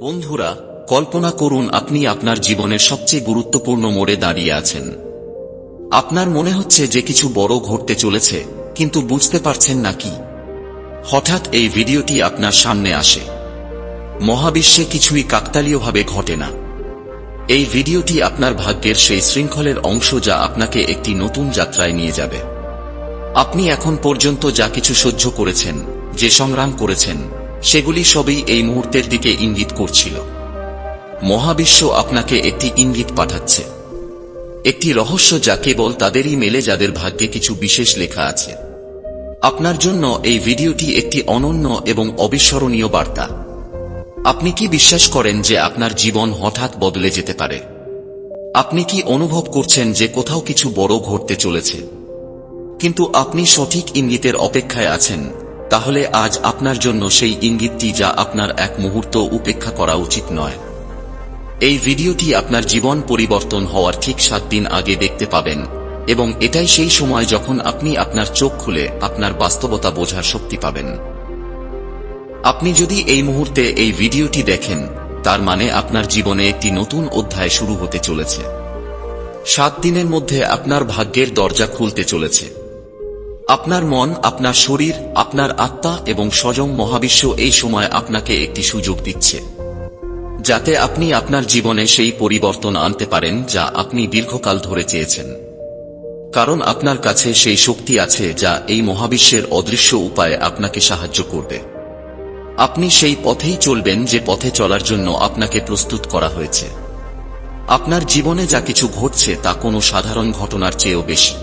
বন্ধুরা, কল্পনা করুন আপনি আপনার জীবনের সবচেয়ে গুরুত্বপূর্ণ মোড়ে দাঁড়িয়ে আছেন। আপনার মনে হচ্ছে যে কিছু বড় ঘটতে চলেছে, কিন্তু বুঝতে পারছেন না কি। হঠাৎ এই ভিডিওটি আপনার সামনে আসে। মহাবিশ্বে কিছুই কাকতালীয়ভাবে ঘটে না। এই ভিডিওটি আপনার ভাগ্যের সেই শৃঙ্খলের অংশ যা আপনাকে একটি নতুন যাত্রায় নিয়ে যাবে। আপনি এখন পর্যন্ত যা কিছু সহ্য করেছেন, যে সংগ্রাম করেছেন সেগুলি সবই এই মুহূর্তের দিকে ইঙ্গিত করছিল। মহাবিশ্ব আপনাকে একটি ইঙ্গিত পাঠাচ্ছে। একটি রহস্য যা কেবল তাদেরই মেলে, যাদের ভাগ্যে কিছু বিশেষ লেখা আছে। আপনার জন্য এই ভিডিওটি একটি অনন্য এবং অবিস্মরণীয় বার্তা। আপনি কি বিশ্বাস করেন যে আপনার জীবন হঠাৎ বদলে যেতে পারে? আপনি কি অনুভব করছেন যে কোথাও কিছু বড় ঘটতে চলেছে? কিন্তু আপনি সঠিক ইঙ্গিতের অপেক্ষায় আছেন। তাহলে আজ আপনার জন্য সেই ইঙ্গিতটি যা আপনার এক মুহূর্ত উপেক্ষা করা উচিত নয়। এই ভিডিওটি আপনার জীবন পরিবর্তন হওয়ার ঠিক সাত দিন আগে দেখতে পাবেন, এবং এটাই সেই সময় যখন আপনি আপনার চোখ খুলে আপনার বাস্তবতা বোঝার শক্তি পাবেন। আপনি যদি এই মুহূর্তে এই ভিডিওটি দেখেন, তার মানে আপনার জীবনে একটি নতুন অধ্যায় শুরু হতে চলেছে। সাত দিনের মধ্যে আপনার ভাগ্যের দরজা খুলতে চলেছে। আপনার মন, আপনার শরীর, আপনার আত্মা এবং স্বয়ং মহাবিশ্ব এই সময় আপনাকে একটি সুযোগ দিচ্ছে। যাতে আপনি আপনার জীবনে সেই পরিবর্তন আনতে পারেন যা আপনি দীর্ঘকাল ধরে চেয়েছেন। কারণ আপনার কাছে সেই শক্তি আছে যা এই মহাবিশ্বের অদৃশ্য উপায়ে আপনাকে সাহায্য করবে। আপনি সেই পথেই চলবেন যে পথে চলার জন্য আপনাকে প্রস্তুত করা হয়েছে। আপনার জীবনে যা কিছু ঘটছে তা কোনো সাধারণ ঘটনার চেয়েও বেশি।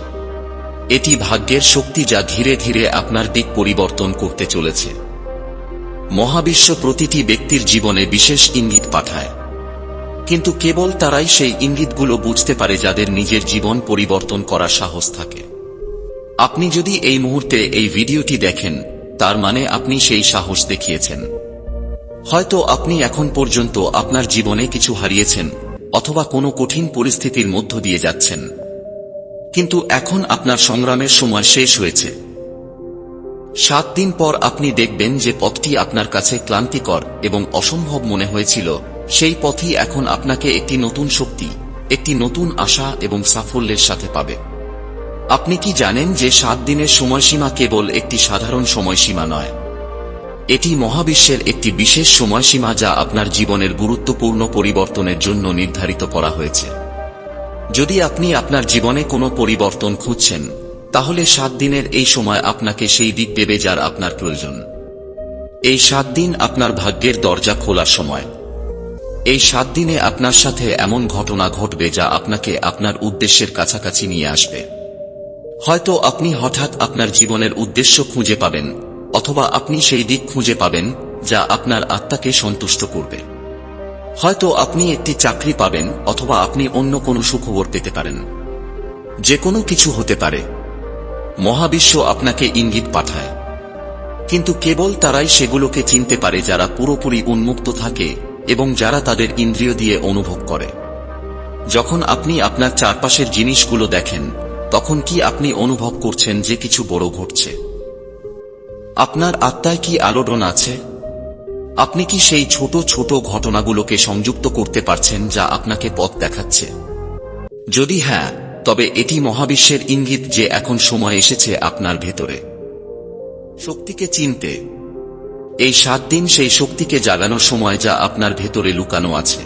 এটি ভাগ্যের শক্তি যা ধীরে ধীরে আপনার দিক পরিবর্তন করতে চলেছে। মহাবিশ্ব প্রতিটি ব্যক্তির জীবনে বিশেষ ইঙ্গিত পাঠায়। কিন্তু কেবল তারাই সেই ইঙ্গিতগুলো বুঝতে পারে যাদের নিজের জীবন পরিবর্তন করার সাহস থাকে। আপনি যদি এই মুহূর্তে এই ভিডিওটি দেখেন, তার মানে আপনি সেই সাহস দেখিয়েছেন। হয়তো আপনি এখন পর্যন্ত আপনার জীবনে কিছু হারিয়েছেন, অথবা কোনো কঠিন পরিস্থিতির মধ্য দিয়ে যাচ্ছেন। কিন্তু এখন আপনার সংগ্রামের সময় শেষ হয়েছে। সাত দিন পর আপনি দেখবেন যে পথটি আপনার কাছে ক্লান্তিকর এবং অসম্ভব মনে হয়েছিল। সেই পথই এখন আপনাকে একটি নতুন শক্তি, একটি নতুন আশা এবং সাফল্যের সাথে পাবে। আপনি কি জানেন যে সাত দিনের সময়সীমা কেবল একটি সাধারণ সময়সীমা নয়? এটি মহাবিশ্বের একটি বিশেষ সময়সীমা যা আপনার জীবনের গুরুত্বপূর্ণ পরিবর্তনের জন্য নির্ধারিত করা হয়েছে। যদি আপনি আপনার জীবনে কোনো পরিবর্তন খুঁজছেন, তাহলে সাত দিনের এই সময় আপনাকে সেই দিক দেবে যার আপনার প্রয়োজন। এই সাত দিন আপনার ভাগ্যের দরজা খোলার সময়। এই সাত দিনে আপনার সাথে এমন ঘটনা ঘটবে যা আপনাকে আপনার উদ্দেশ্যের কাছাকাছি নিয়ে আসবে। হয়তো আপনি হঠাৎ আপনার জীবনের উদ্দেশ্য খুঁজে পাবেন, অথবা আপনি সেই দিক খুঁজে পাবেন যা আপনার আত্মাকে সন্তুষ্ট করবে। হয়তো আপনি একটি চাকরি পাবেন অথবা আপনি অন্য কোনো সুখবর পেতে পারেন। যে কোনো কিছু হতে পারে। মহাবিশ্ব আপনাকে ইঙ্গিত পাঠায়। কিন্তু কেবল তারাই সেগুলোকে চিনতে পারে যারা পুরোপুরি উন্মুক্ত থাকে এবং যারা তাদের ইন্দ্রিয় দিয়ে অনুভব করে। যখন আপনি আপনার চারপাশের জিনিসগুলো দেখেন, তখন কি আপনি অনুভব করছেন যে কিছু বড় ঘটছে? আপনার আত্মায় কি আলোড়ন আছে? আপনি কি সেই ছোট ছোট ঘটনাগুলোকে সংযুক্ত করতে পারছেন যা আপনাকে পথ দেখাচ্ছে? যদি হ্যাঁ তবে এটি মহাবিশ্বের ইঙ্গিত যে এখন সময় এসেছে আপনার ভেতরে। শক্তিকে চিনতে। এই সাত দিন সেই শক্তিকে জাগানোর সময় যা আপনার ভেতরে লুকানো আছে।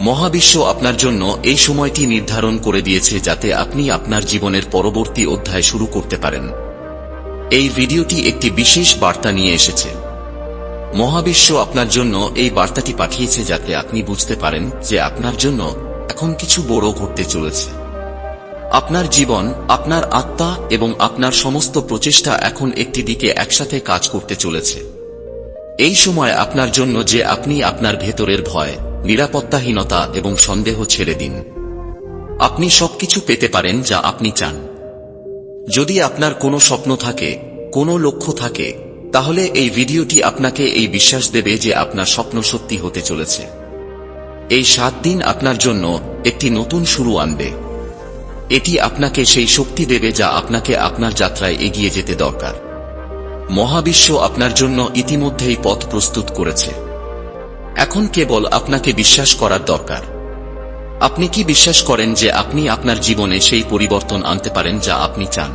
মহাবিশ্ব আপনার জন্য এই সময়টি নির্ধারণ করে দিয়েছে যাতে আপনি আপনার জীবনের পরবর্তী অধ্যায় শুরু করতে পারেন। এই ভিডিওটি একটি বিশেষ বার্তা নিয়ে এসেছে। মহাবিশ্ব আপনার জন্য এই বার্তাটি পাঠিয়েছে যাতে আপনি বুঝতে পারেন যে আপনার জন্য এখন কিছু বড় ঘটতে চলেছে। আপনার জীবন, আপনার আত্মা এবং আপনার সমস্ত প্রচেষ্টা এখন একটি দিকে একসাথে কাজ করতে চলেছে। এই সময় আপনার জন্য যে আপনি আপনার ভেতরের ভয়, নিরাপত্তাহীনতা এবং সন্দেহ ছেড়ে দিন। আপনি সবকিছু পেতে পারেন যা আপনি চান। যদি আপনার কোনো স্বপ্ন থাকে, কোনো লক্ষ্য থাকে তাহলে এই ভিডিওটি আপনাকে এই বিশ্বাস দেবে যে আপনার স্বপ্ন সত্যি হতে চলেছে। এই সাত দিন আপনার জন্য একটি নতুন শুরু আনবে। এটি আপনাকে সেই শক্তি দেবে যা আপনাকে আপনার যাত্রায় এগিয়ে যেতে দরকার। মহাবিশ্ব আপনার জন্য ইতিমধ্যেই পথ প্রস্তুত করেছে। এখন কেবল আপনাকে বিশ্বাস করার দরকার। আপনি কি বিশ্বাস করেন যে আপনি আপনার জীবনে সেই পরিবর্তন আনতে পারেন যা আপনি চান?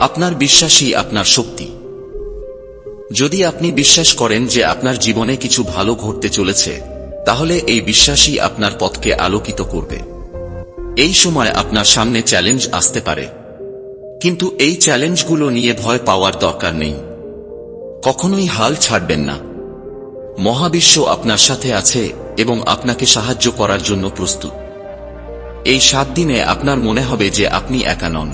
আপনার বিশ্বাসই আপনার শক্তি। যদি আপনি বিশ্বাস করেন যে আপনার জীবনে কিছু ভালো ঘটতে চলেছে, তাহলে এই বিশ্বাসই আপনার পথকে আলোকিত করবে। এই সময় আপনার সামনে চ্যালেঞ্জ আসতে পারে। কিন্তু এই চ্যালেঞ্জগুলো নিয়ে ভয় পাওয়ার দরকার নেই। কখনোই হাল ছাড়বেন না। মহাবিশ্ব আপনার সাথে আছে এবং আপনাকে সাহায্য করার জন্য প্রস্তুত। এই সাত দিনে আপনার মনে হবে যে আপনি একা নন।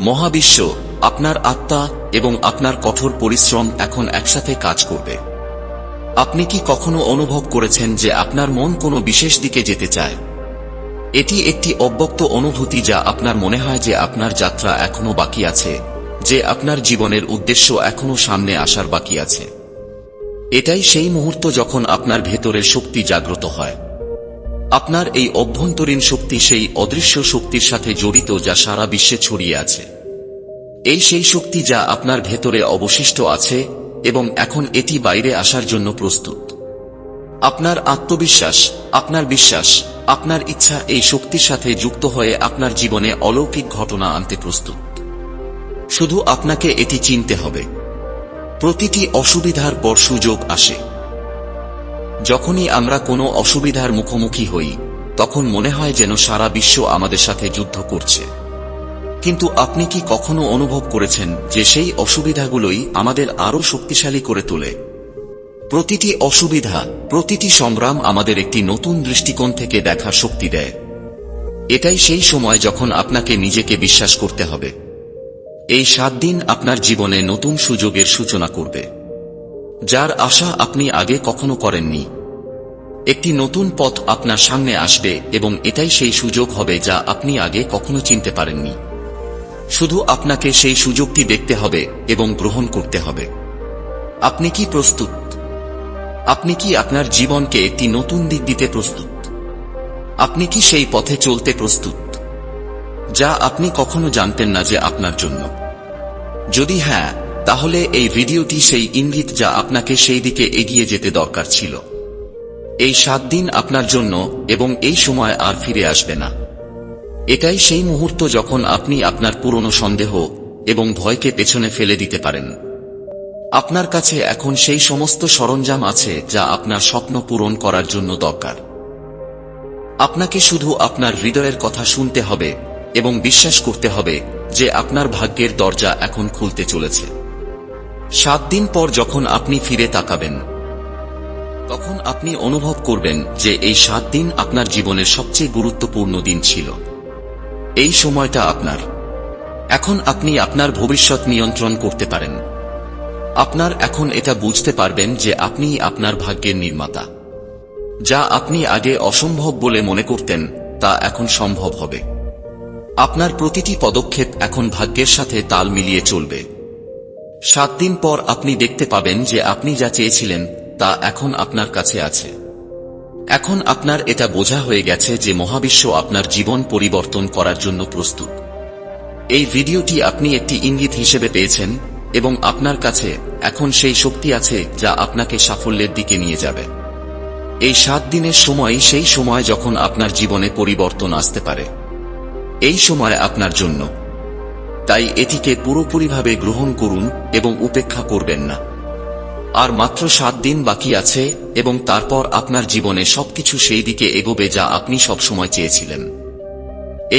মহাবিশ্ব আপনার আত্মা এবং আপনার কঠোর পরিশ্রম এখন একসাথে কাজ করবে। আপনি কি কখনো অনুভব করেছেন যে আপনার মন কোনো বিশেষ দিকে যেতে চায়? এটি একটি অব্যক্ত অনুভূতি যা আপনার মনে হয় যে আপনার যাত্রা এখনও বাকি আছে, যে আপনার জীবনের উদ্দেশ্য এখনও সামনে আসার বাকি আছে। এটাই সেই মুহূর্ত যখন আপনার ভেতরের শক্তি জাগ্রত হয়। আপনার এই অভ্যন্তরীণ শক্তি সেই অদৃশ্য শক্তির সাথে জড়িত যা সারা বিশ্বে ছড়িয়ে আছে। এই সেই শক্তি যা আপনার ভেতরে অবশিষ্ট আছে এবং এখন এটি বাইরে আসার জন্য প্রস্তুত। আপনার আত্মবিশ্বাস, আপনার বিশ্বাস, আপনার ইচ্ছা এই শক্তির সাথে যুক্ত হয়ে আপনার জীবনে অলৌকিক ঘটনা আনতে প্রস্তুত। শুধু আপনাকে এটি চিনতে হবে। প্রতিটি অসুবিধার পর সুযোগ আসে। যখনই আমরা কোনো অসুবিধার মুখোমুখি হই, তখন মনে হয় যেন সারা বিশ্ব আমাদের সাথে যুদ্ধ করছে। কিন্তু আপনি কি কখনো অনুভব করেছেন যে সেই অসুবিধাগুলোই আমাদের আরও শক্তিশালী করে তোলে? প্রতিটি অসুবিধা, প্রতিটি সংগ্রাম আমাদের একটি নতুন দৃষ্টিকোণ থেকে দেখার শক্তি দেয়। এটাই সেই সময় যখন আপনাকে নিজেকে বিশ্বাস করতে হবে। এই সাত দিন আপনার জীবনে নতুন সুযোগের সূচনা করবে। যার আশা আপনি আগে কখনো করেননি। একটি নতুন পথ আপনার সামনে আসবে এবং এটাই সেই সুযোগ হবে যা আপনি আগে কখনো চিনতে পারেননি। শুধু আপনাকে সেই সুযোগটি দেখতে হবে এবং গ্রহণ করতে হবে। আপনি কি প্রস্তুত? আপনি কি আপনার জীবনকে একটি নতুন দিক দিতে প্রস্তুত? আপনি কি সেই পথে চলতে প্রস্তুত? যা আপনি কখনো জানতেন না যে আপনার জন্য। যদি হ্যাঁ তাহলে এই ভিডিওটি সেই ইঙ্গিত যা আপনাকে সেই দিকে এগিয়ে যেতে দরকার ছিল। এই সাত দিন আপনার জন্য এবং এই সময় আর ফিরে আসবে না। এটাই সেই মুহূর্ত যখন আপনি আপনার পুরনো সন্দেহ এবং ভয়কে পেছনে ফেলে দিতে পারেন। আপনার কাছে এখন সেই সমস্ত সরঞ্জাম আছে যা আপনার স্বপ্ন পূরণ করার জন্য দরকার। আপনাকে শুধু আপনার হৃদয়ের কথা শুনতে হবে এবং বিশ্বাস করতে হবে যে আপনার ভাগ্যের দরজা এখন খুলতে চলেছে। সাত দিন পর যখন আপনি ফিরে তাকাবেন, তখন আপনি অনুভব করবেন যে এই সাত দিন আপনার জীবনের সবচেয়ে গুরুত্বপূর্ণ দিন ছিল। এই সময়টা আপনার। এখন আপনি আপনার ভবিষ্যৎ নিয়ন্ত্রণ করতে পারেন। আপনার এখন এটা বুঝতে পারবেন যে আপনি আপনার ভাগ্যের নির্মাতা। যা আপনি আগে অসম্ভব বলে মনে করতেন, তা এখন সম্ভব হবে। আপনার প্রতিটি পদক্ষেপ এখন ভাগ্যের সাথে তাল মিলিয়ে চলবে। সাত দিন পর আপনি দেখতে পাবেন যে আপনি যা চেয়েছিলেন, তা এখন আপনার কাছে আছে। এখন আপনার এটা বোঝা হয়ে গেছে যে মহাবিশ্ব আপনার জীবন পরিবর্তন করার জন্য প্রস্তুত। এই ভিডিওটি আপনি একটি ইঙ্গিত হিসেবে পেয়েছেন এবং আপনার কাছে এখন সেই শক্তি আছে যা আপনাকে সাফল্যের দিকে নিয়ে যাবে। এই সাত দিনের সময় সেই সময় যখন আপনার জীবনে পরিবর্তন আসতে পারে। এই সময় আপনার জন্য। তাই এটিকে পুরোপুরিভাবে গ্রহণ করুন এবং উপেক্ষা করবেন না। আর মাত্র সাত দিন বাকি আছে, এবং তারপর আপনার জীবনে সবকিছু সেই দিকে এগোবে যা আপনি সবসময় চেয়েছিলেন।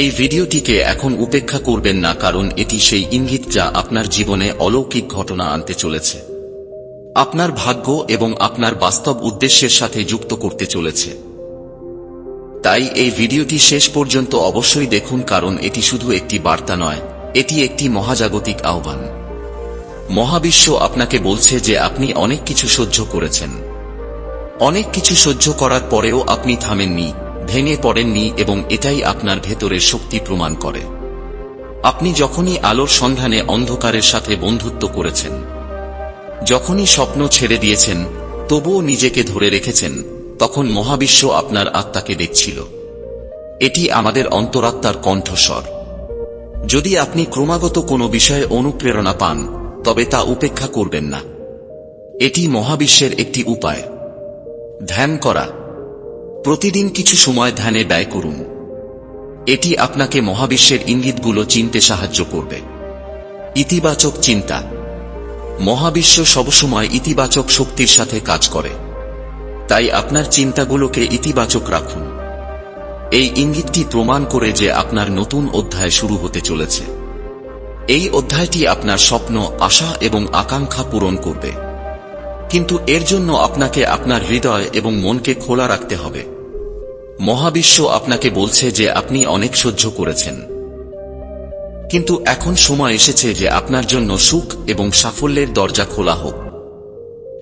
এই ভিডিওটিকে এখন উপেক্ষা করবেন না, কারণ এটি সেই ইঙ্গিত যা আপনার জীবনে অলৌকিক ঘটনা আনতে চলেছে। আপনার ভাগ্য এবং আপনার বাস্তব উদ্দেশ্যের সাথে যুক্ত করতে চলেছে। তাই এই ভিডিওটি শেষ পর্যন্ত অবশ্যই দেখুন, কারণ এটি শুধু একটি বার্তা নয়, এটি একটি মহাজাগতিক আহ্বান। মহাবিশ্ব আপনাকে বলছে যে আপনি অনেক কিছু সহ্য করেছেন। অনেক কিছু সহ্য করার পরেও আপনি থামেননি, ভেঙে পড়েননি এবং এটাই আপনার ভেতরের শক্তি প্রমাণ করে। আপনি যখনই আলোর সন্ধানে অন্ধকারের সাথে বন্ধুত্ব করেছেন, যখনই স্বপ্ন ছেড়ে দিয়েছেন, তবুও নিজেকে ধরে রেখেছেন, তখন মহাবিশ্ব আপনার আত্মাকে দেখছিল। এটি আমাদের অন্তরাত্মার কণ্ঠস্বর। যদি আপনি ক্রমাগত কোনো বিষয়ে অনুপ্রেরণা পান তবে তা উপেক্ষা করবেন না। এটি মহাবিশ্বের একটি উপায়। ধ্যান করা। প্রতিদিন কিছু সময় ধ্যানে ব্যয় করুন। এটি আপনাকে মহাবিশ্বের ইঙ্গিতগুলো চিনতে সাহায্য করবে। ইতিবাচক চিন্তা। মহাবিশ্ব সবসময় ইতিবাচক শক্তির সাথে কাজ করে। তাই আপনার চিন্তাগুলোকে ইতিবাচক রাখুন। এই ইঙ্গিতটি প্রমাণ করে যে আপনার নতুন অধ্যায় শুরু হতে চলেছে। এই অধ্যায়টি আপনার স্বপ্ন, আশা এবং আকাঙ্ক্ষা পূরণ করবে। কিন্তু এর জন্য আপনাকে আপনার হৃদয় এবং মনকে খোলা রাখতে হবে। মহাবিশ্ব আপনাকে বলছে যে আপনি অনেক সহ্য করেছেন। কিন্তু এখন সময় এসেছে যে আপনার জন্য সুখ এবং সাফল্যের দরজা খোলা হোক।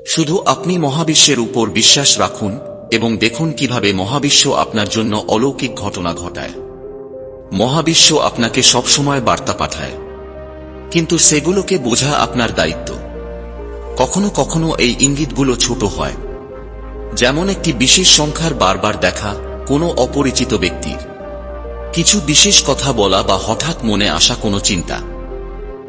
শুধু আপনি মহাবিশ্বের উপর বিশ্বাস রাখুন এবং দেখুন কীভাবে মহাবিশ্ব আপনার জন্য অলৌকিক ঘটনা ঘটায়। মহাবিশ্ব আপনাকে সবসময় বার্তা পাঠায়। কিন্তু সেগুলোকে বোঝা আপনার দায়িত্ব। কখনো কখনো এই ইঙ্গিতগুলো ছোট হয়। যেমন একটি বিশেষ সংখ্যার বারবার দেখা কোনো অপরিচিত ব্যক্তির। কিছু বিশেষ কথা বলা বা হঠাৎ মনে আসা কোনো চিন্তা।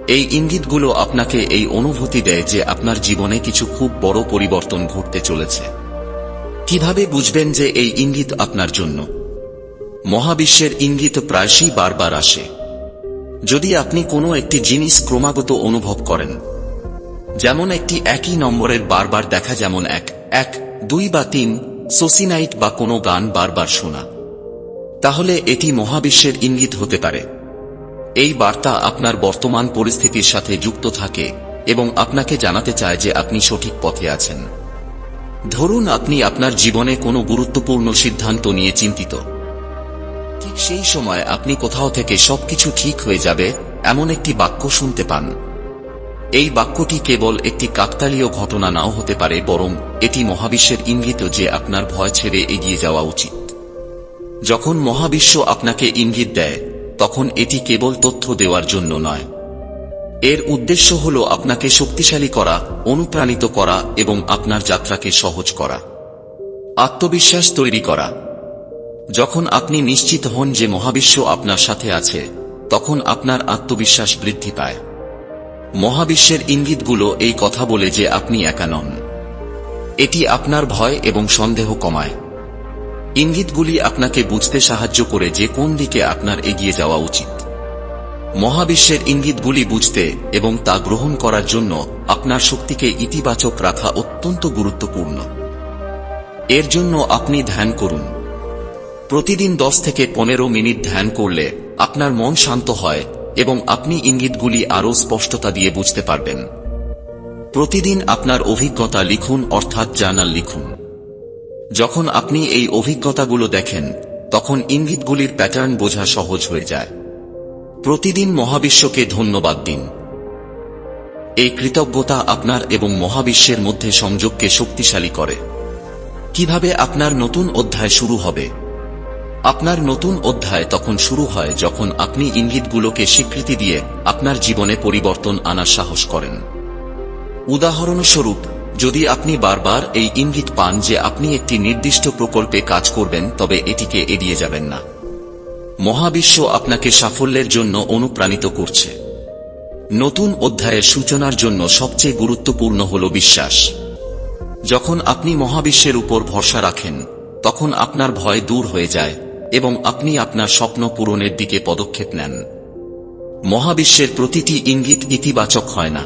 এই ইঙ্গিতগুলো আপনাকে এই অনুভূতি দেয় যে আপনার জীবনে কিছু খুব বড় পরিবর্তন ঘটতে চলেছে। কীভাবে বুঝবেন যে এই ইঙ্গিত আপনার জন্য? মহাবিশ্বের ইঙ্গিত প্রায়শই বারবার আসে। যদি আপনি কোনো একটি জিনিস ক্রমাগত অনুভব করেন, যেমন একটি একই নম্বরের বারবার দেখা যেমন এক এক, দুই বা তিন, সোসিনাইট বা কোনো গান বারবার শোনা, তাহলে এটি মহাবিশ্বের ইঙ্গিত হতে পারে। এই বার্তা আপনার বর্তমান পরিস্থিতির সাথে যুক্ত থাকে এবং আপনাকে জানাতে চায় যে আপনি সঠিক পথে আছেন। ধরুন আপনি আপনার জীবনে কোনো গুরুত্বপূর্ণ সিদ্ধান্ত নিয়ে চিন্তিত। ঠিক সেই সময় আপনি কোথাও থেকে সবকিছু ঠিক হয়ে যাবে, এমন একটি বাক্য শুনতে পান। এই বাক্যটি কেবল একটি কাকতালীয় ঘটনা নাও হতে পারে, বরং এটি মহাবিশ্বের ইঙ্গিত যে আপনার ভয় ছেড়ে এগিয়ে যাওয়া উচিত। যখন মহাবিশ্ব আপনাকে ইঙ্গিত দেয়, তখন এটি কেবল তথ্য দেওয়ার জন্য নয়। এর উদ্দেশ্য হল আপনাকে শক্তিশালী করা, অনুপ্রাণিত করা এবং আপনার যাত্রাকে সহজ করা। আত্মবিশ্বাস তৈরি করা। যখন আপনি নিশ্চিত হন যে মহাবিশ্ব আপনার সাথে আছে, তখন আপনার আত্মবিশ্বাস বৃদ্ধি পায়। মহাবিশ্বের ইঙ্গিতগুলো এই কথা বলে যে আপনি একা নন। এটি আপনার ভয় এবং সন্দেহ কমায়। ইঙ্গিতগুলি আপনাকে বুঝতে সাহায্য করে যে কোন দিকে আপনার এগিয়ে যাওয়া উচিত। মহাবিশ্বের ইঙ্গিতগুলি বুঝতে এবং তা গ্রহণ করার জন্য আপনার শক্তিকে ইতিবাচক রাখা অত্যন্ত গুরুত্বপূর্ণ। এর জন্য আপনি ধ্যান করুন। প্রতিদিন দশ থেকে পনেরো মিনিট ধ্যান করলে আপনার মন শান্ত হয় এবং আপনি ইঙ্গিতগুলি আরও স্পষ্টতা দিয়ে বুঝতে পারবেন। প্রতিদিন আপনার অভিজ্ঞতা লিখুন, অর্থাৎ জার্নাল লিখুন। যখন আপনি এই অভিজ্ঞতাগুলো দেখেন, তখন ইঙ্গিতগুলির প্যাটার্ন বোঝা সহজ হয়ে যায়। প্রতিদিন মহাবিশ্বকে ধন্যবাদ দিন। এই কৃতজ্ঞতা আপনার এবং মহাবিশ্বের মধ্যে সংযোগকে শক্তিশালী করে। কীভাবে আপনার নতুন অধ্যায় শুরু হবে? আপনার নতুন অধ্যায় তখন শুরু হয় যখন আপনি ইঙ্গিতগুলোকে স্বীকৃতি দিয়ে আপনার জীবনে পরিবর্তন আনার সাহস করেন। উদাহরণস্বরূপ, যদি আপনি বারবার এই ইঙ্গিত পান যে আপনি একটি নির্দিষ্ট প্রকল্পে কাজ করবেন, তবে এটিকে এড়িয়ে যাবেন না। মহাবিশ্ব আপনাকে সাফল্যের জন্য অনুপ্রাণিত করছে। নতুন অধ্যায়ের সূচনার জন্য সবচেয়ে গুরুত্বপূর্ণ হল বিশ্বাস। যখন আপনি মহাবিশ্বের উপর ভরসা রাখেন, তখন আপনার ভয় দূর হয়ে যায়। এবং আপনি আপনার স্বপ্ন পূরণের দিকে পদক্ষেপ নেন। মহাবিশ্বের প্রতিটি ইঙ্গিত ইতিবাচক হয় না।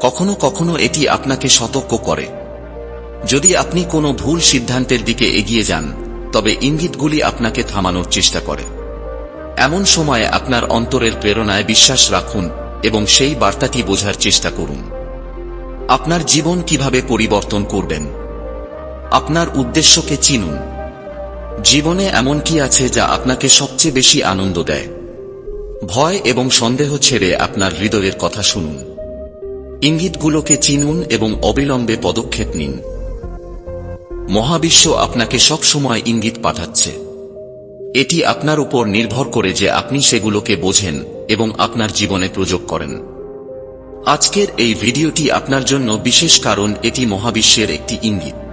কখনো কখনো এটি আপনাকে সতর্ক করে। যদি আপনি কোনো ভুল সিদ্ধান্তের দিকে এগিয়ে যান, তবে ইঙ্গিতগুলি আপনাকে থামানোর চেষ্টা করে। এমন সময়ে আপনার অন্তরের প্রেরণায় বিশ্বাস রাখুন এবং সেই বার্তাটি বোঝার চেষ্টা করুন। আপনার জীবন কীভাবে পরিবর্তন করবেন? আপনার উদ্দেশ্যকে চিনুন। জীবনে এমন কি আছে যা আপনাকে সবচেয়ে বেশি আনন্দ দেয়? ভয় এবং সন্দেহ ছেড়ে আপনার হৃদয়ের কথা শুনুন। ইঙ্গিতগুলোকে চিনুন এবং অবিলম্বে পদক্ষেপ নিন। মহাবিশ্ব আপনাকে সব সময় ইঙ্গিত পাঠাচ্ছে। এটি আপনার উপর নির্ভর করে যে আপনি সেগুলোকে বোঝেন এবং আপনার জীবনে প্রযোগ করেন। আজকের এই ভিডিওটি আপনার জন্য বিশেষ কারণ এটি মহাবিশ্বের একটি ইঙ্গিত।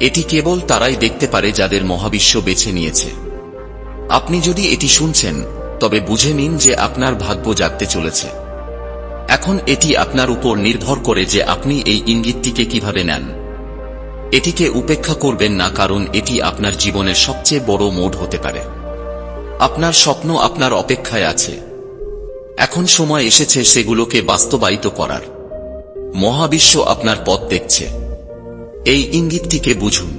এটি কেবল তারাই দেখতে পারে যাদের মহাবিশ্ব বেছে নিয়েছে। আপনি যদি এটি শুনছেন, তবে বুঝে নিন যে আপনার ভাগ্য জাগতে চলেছে। এখন এটি আপনার উপর নির্ভর করে যে আপনি এই ইঙ্গিতটিকে কীভাবে নেন। এটিকে উপেক্ষা করবেন না, কারণ এটি আপনার জীবনের সবচেয়ে বড় মোড হতে পারে। আপনার স্বপ্ন আপনার অপেক্ষায় আছে। এখন সময় এসেছে সেগুলোকে বাস্তবায়িত করার। মহাবিশ্ব আপনার পথ দেখছে। এই ইঙ্গিতটিকে বুঝুন।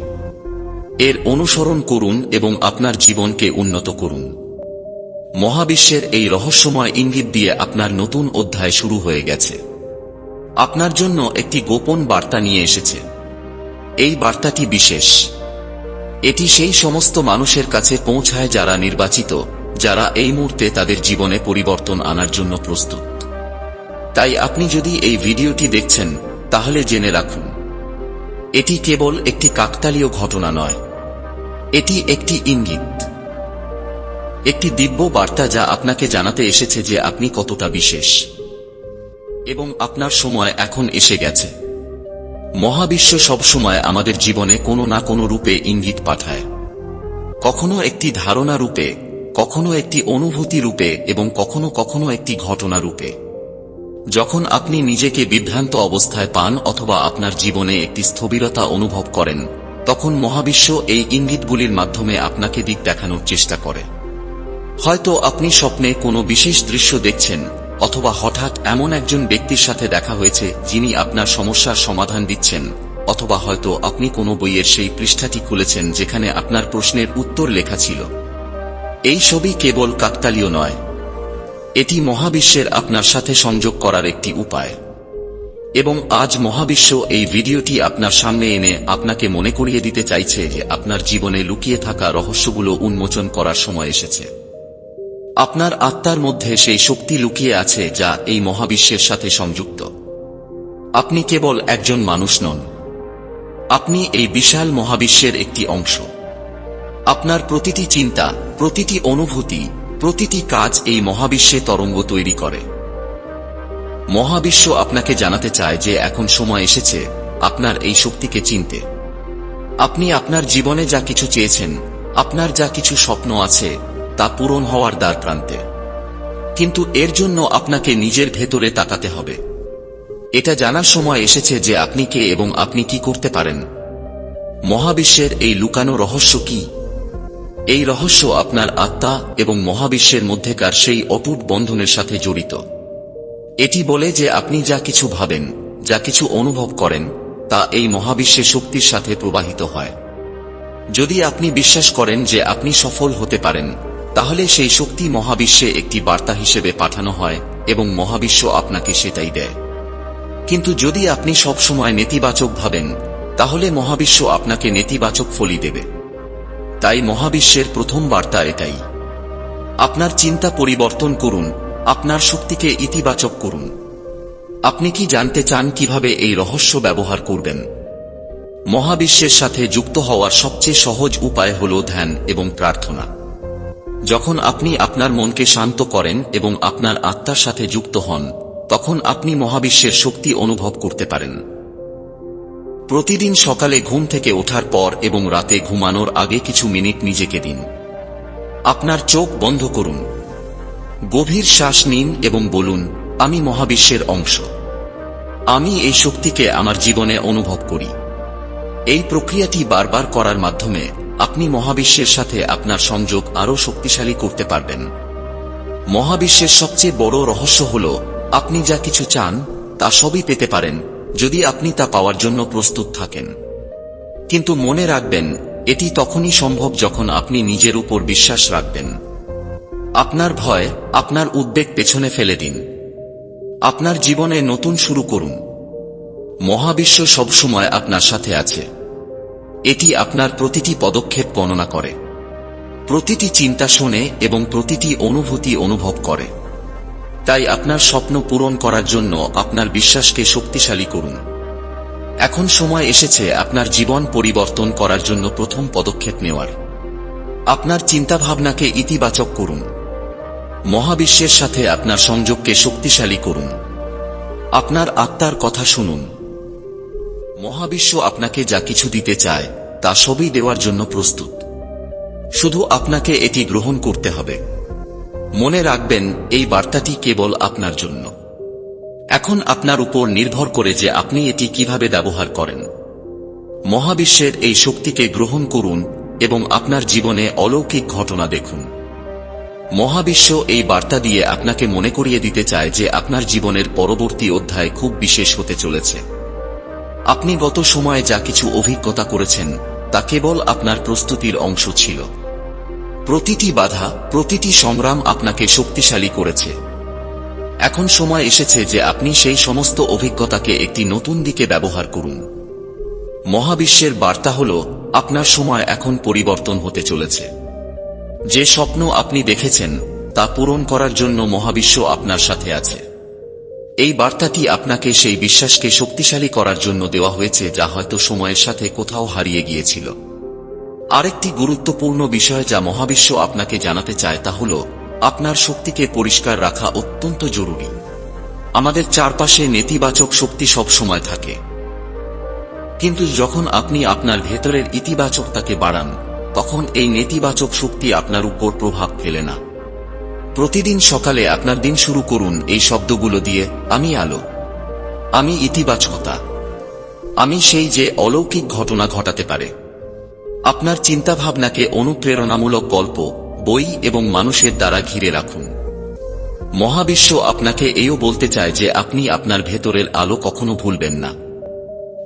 এর অনুসরণ করুন এবং আপনার জীবনকে উন্নত করুন। মহাবিশ্বের এই রহস্যময় ইঙ্গিত দিয়ে আপনার নতুন অধ্যায় শুরু হয়ে গেছে। আপনার জন্য একটি গোপন বার্তা নিয়ে এসেছে। এই বার্তাটি বিশেষ। এটি সেই সমস্ত মানুষের কাছে পৌঁছায় যারা নির্বাচিত, যারা এই মুহূর্তে তাদের জীবনে পরিবর্তন আনার জন্য প্রস্তুত। তাই আপনি যদি এই ভিডিওটি দেখছেন, তাহলে জেনে রাখুন এটি কেবল একটি কাকতালীয় ঘটনা নয়। এটি একটি ইঙ্গিত। একটি দিব্য বার্তা যা আপনাকে জানাতে এসেছে যে আপনি কতটা বিশেষ। এবং আপনার সময় এখন এসে গেছে। মহাবিশ্ব সবসময় আমাদের জীবনে কোনো না কোনো রূপে ইঙ্গিত পাঠায়। কখনো একটি ধারণা রূপে, কখনো একটি অনুভূতি রূপে এবং কখনো কখনো একটি ঘটনা রূপে। যখন আপনি নিজেকে বিভ্রান্ত অবস্থায় পান অথবা আপনার জীবনে একটি স্থবিরতা অনুভব করেন, তখন মহাবিশ্ব এই ইঙ্গিতগুলির মাধ্যমে আপনাকে দিক দেখানোর চেষ্টা করে। হয়তো আপনি স্বপ্নে কোনো বিশেষ দৃশ্য দেখছেন, অথবা হঠাৎ এমন একজন ব্যক্তির সাথে দেখা হয়েছে যিনি আপনার সমস্যার সমাধান দিচ্ছেন, অথবা হয়তো আপনি কোনো বইয়ের সেই পৃষ্ঠাটি খুলেছেন যেখানে আপনার প্রশ্নের উত্তর লেখা ছিল। এই ছবি কেবল কাকতালীয় নয় এটি মহাবিশ্বের আপনার সাথে সংযোগ করার একটি উপায়। এবং আজ মহাবিশ্ব এই ভিডিওটি আপনার সামনে এনে আপনাকে মনে করিয়ে দিতে চাইছে যে আপনার জীবনে লুকিয়ে থাকা রহস্যগুলো উন্মোচন করার সময় এসেছে। আপনার আত্মার মধ্যে সেই শক্তি লুকিয়ে আছে যা এই মহাবিশ্বের সাথে সংযুক্ত। আপনি কেবল একজন মানুষ নন। আপনি এই বিশাল মহাবিশ্বের একটি অংশ। আপনার প্রতিটি চিন্তা, প্রতিটি অনুভূতি প্রতিটি কাজ এই মহাবিশ্বে তরঙ্গ তৈরি করে। মহাবিশ্ব আপনাকে জানাতে চায় যে এখন সময় এসেছে আপনার এই শক্তিকে চিনতে। আপনি আপনার জীবনে যা কিছু চেয়েছেন, আপনার যা কিছু স্বপ্ন আছে, তা পূরণ হওয়ার দ্বার প্রান্তে। কিন্তু এর জন্য আপনাকে নিজের ভেতরে তাকাতে হবে। এটা জানার সময় এসেছে যে আপনি কে এবং আপনি কি করতে পারেন। মহাবিশ্বের এই লুকানো রহস্য কি? এই রহস্য আপনার আত্মা এবং মহাবিশ্বের মধ্যেকার সেই অটুট বন্ধনের সাথে জড়িত। এটি বলে যে আপনি যা কিছু ভাবেন, যা কিছু অনুভব করেন, তা এই মহাবিশ্বের শক্তির সাথে প্রবাহিত হয়। যদি আপনি বিশ্বাস করেন যে আপনি সফল হতে পারেন, তাহলে সেই শক্তি মহাবিশ্বে একটি বার্তা হিসেবে পাঠানো হয় এবং মহাবিশ্ব আপনাকে সেটাই দেয়। কিন্তু যদি আপনি সবসময় নেতিবাচক ভাবেন, তাহলে মহাবিশ্ব আপনাকে নেতিবাচক ফলি দেবে। তাই মহাবিশ্বের প্রথম বার্তা এটাই। আপনার চিন্তা পরিবর্তন করুন, আপনার শক্তিকে ইতিবাচক করুন। আপনি কি জানতে চান কীভাবে এই রহস্য ব্যবহার করবেন? মহাবিশ্বের সাথে যুক্ত হওয়ার সবচেয়ে সহজ উপায় হল ধ্যান এবং প্রার্থনা। যখন আপনি আপনার মনকে শান্ত করেন এবং আপনার আত্মার সাথে যুক্ত হন, তখন আপনি মহাবিশ্বের শক্তি অনুভব করতে পারেন। প্রতিদিন সকালে ঘুম থেকে ওঠার পর এবং রাতে ঘুমানোর আগে কিছু মিনিট নিজেকে দিন। আপনার চোখ বন্ধ করুন। গভীর শ্বাস নিন এবং বলুন, আমি মহাবিশ্বের অংশ। আমি এই শক্তিকে আমার জীবনে অনুভব করি। এই প্রক্রিয়াটি বারবার করার মাধ্যমে আপনি মহাবিশ্বের সাথে আপনার সংযোগ আরও শক্তিশালী করতে পারবেন। মহাবিশ্বের সবচেয়ে বড় রহস্য হল, আপনি যা কিছু চান, তা সবই পেতে পারেন। যদি আপনি তা পাওয়ার জন্য প্রস্তুত থাকেন। কিন্তু মনে রাখবেন, এটি তখনই সম্ভব যখন আপনি নিজের উপর বিশ্বাস রাখবেন। আপনার ভয় আপনার উদ্বেগ পেছনে ফেলে দিন। আপনার জীবনে নতুন শুরু করুন। মহাবিশ্ব সবসময় আপনার সাথে আছে। এটি আপনার প্রতিটি পদক্ষেপ গণনা করে। প্রতিটি চিন্তা শোনে এবং প্রতিটি অনুভূতি অনুভব করে। তাই আপনার স্বপ্ন পূরণ করার জন্য আপনার বিশ্বাসকে শক্তিশালী করুন। এখন সময় এসেছে আপনার জীবন পরিবর্তন করার জন্য প্রথম পদক্ষেপ নেওয়ার। আপনার চিন্তাভাবনাকে ইতিবাচক করুন। মহাবিশ্বের সাথে আপনার সংযোগকে শক্তিশালী করুন। আপনার আত্মার কথা শুনুন। মহাবিশ্ব আপনাকে যা কিছু দিতে চায়, তা সবই দেওয়ার জন্য প্রস্তুত। শুধু আপনাকে এটি গ্রহণ করতে হবে। মনে রাখবেন, এই বার্তাটি কেবল আপনার জন্য। এখন আপনার উপর নির্ভর করে যে আপনি এটি কীভাবে ব্যবহার করেন। মহাবিশ্বের এই শক্তিকে গ্রহণ করুন এবং আপনার জীবনে অলৌকিক ঘটনা দেখুন। মহাবিশ্ব এই বার্তা দিয়ে আপনাকে মনে করিয়ে দিতে চায় যে আপনার জীবনের পরবর্তী অধ্যায় খুব বিশেষ হতে চলেছে। আপনি গত সময়ে যা কিছু অভিজ্ঞতা করেছেন, তা কেবল আপনার প্রস্তুতির অংশ ছিল। প্রতিটি বাধা, প্রতিটি সংগ্রাম আপনাকে শক্তিশালী করেছে। এখন সময় এসেছে যে আপনি সেই সমস্ত অভিজ্ঞতাকে একটি নতুন দিকে ব্যবহার করুন। মহাবিশ্বের বার্তা হল, আপনার সময় এখন পরিবর্তন হতে চলেছে। যে স্বপ্ন আপনি দেখেছেন, তা পূরণ করার জন্য মহাবিশ্ব আপনার সাথে আছে। এই বার্তাটি আপনাকে সেই বিশ্বাসকে শক্তিশালী করার জন্য দেওয়া হয়েছে, যা হয়তো সময়ের সাথে কোথাও হারিয়ে গিয়েছিল। আরেকটি গুরুত্বপূর্ণ বিষয় যা মহাবিশ্ব আপনাকে জানাতে চায় তা হল, আপনার শক্তিকে পরিষ্কার রাখা অত্যন্ত জরুরি। আমাদের চারপাশে নেতিবাচক শক্তি সব সময় থাকে। কিন্তু যখন আপনি আপনার ভেতরের ইতিবাচকতাকে বাড়ান, তখন এই নেতিবাচক শক্তি আপনার উপর প্রভাব ফেলে না। প্রতিদিন সকালে আপনার দিন শুরু করুন এই শব্দগুলো দিয়ে, আমি আলো। আমি ইতিবাচকতা। আমি সেই যে অলৌকিক ঘটনা ঘটাতে পারে। আপনার চিন্তাভাবনাকে অনুপ্রেরণামূলক গল্প, বই এবং মানুষের দ্বারা ঘিরে রাখুন। মহাবিশ্ব আপনাকে এও বলতে চায় যে আপনি আপনার ভেতরের আলো কখনো ভুলবেন না।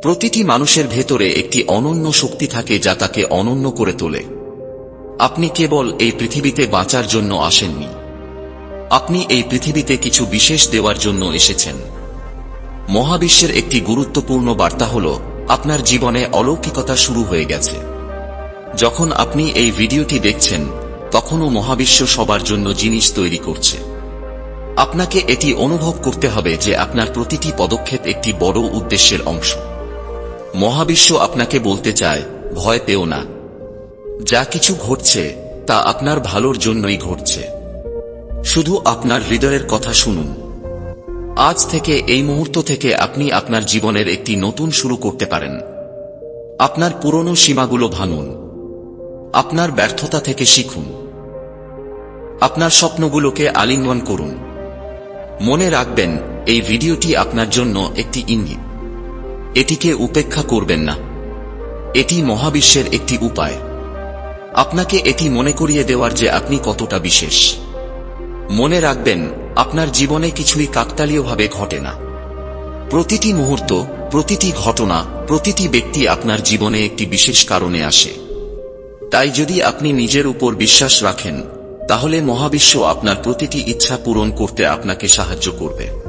প্রতিটি মানুষের ভেতরে একটি অনন্য শক্তি থাকে যা তাকে অনন্য করে তোলে। আপনি কেবল এই পৃথিবীতে বাঁচার জন্য আসেননি। আপনি এই পৃথিবীতে কিছু বিশেষ দেওয়ার জন্য এসেছেন। মহাবিশ্বের একটি গুরুত্বপূর্ণ বার্তা হল, আপনার জীবনে অলৌকিকতা শুরু হয়ে গেছে। যখন আপনি এই ভিডিওটি দেখছেন, তখনও মহাবিশ্ব সবার জন্য জিনিস তৈরি করছে। আপনাকে এটি অনুভব করতে হবে যে আপনার প্রতিটি পদক্ষেপ একটি বড় উদ্দেশ্যের অংশ। মহাবিশ্ব আপনাকে বলতে চায়, ভয় পেও না। যা কিছু ঘটছে, তা আপনার ভালোর জন্যই ঘটছে। শুধু আপনার হৃদয়ের কথা শুনুন। আজ থেকে, এই মুহূর্ত থেকে আপনি আপনার জীবনের একটি নতুন শুরু করতে পারেন। আপনার পুরনো সীমাগুলো ভাঙুন। আপনার ব্যর্থতা থেকে শিখুন। আপনার স্বপ্নগুলোকে আলিঙ্গন করুন। মনে রাখবেন, এই ভিডিওটি আপনার জন্য একটি ইঙ্গিত। এটিকে উপেক্ষা করবেন না। এটি মহাবিশ্বের একটি উপায়। আপনাকে এটি মনে করিয়ে দেওয়ার যে আপনি কতটা বিশেষ। মনে রাখবেন, আপনার জীবনে কিছুই কাকতালীয়ভাবে ঘটে না। প্রতিটি মুহূর্ত, প্রতিটি ঘটনা, প্রতিটি ব্যক্তি আপনার জীবনে একটি বিশেষ কারণে আসে। তাই যদি আপনি নিজের উপর বিশ্বাস রাখেন, তাহলে মহাবিশ্ব আপনার প্রতিটি ইচ্ছা পূরণ করতে আপনাকে সাহায্য করবে।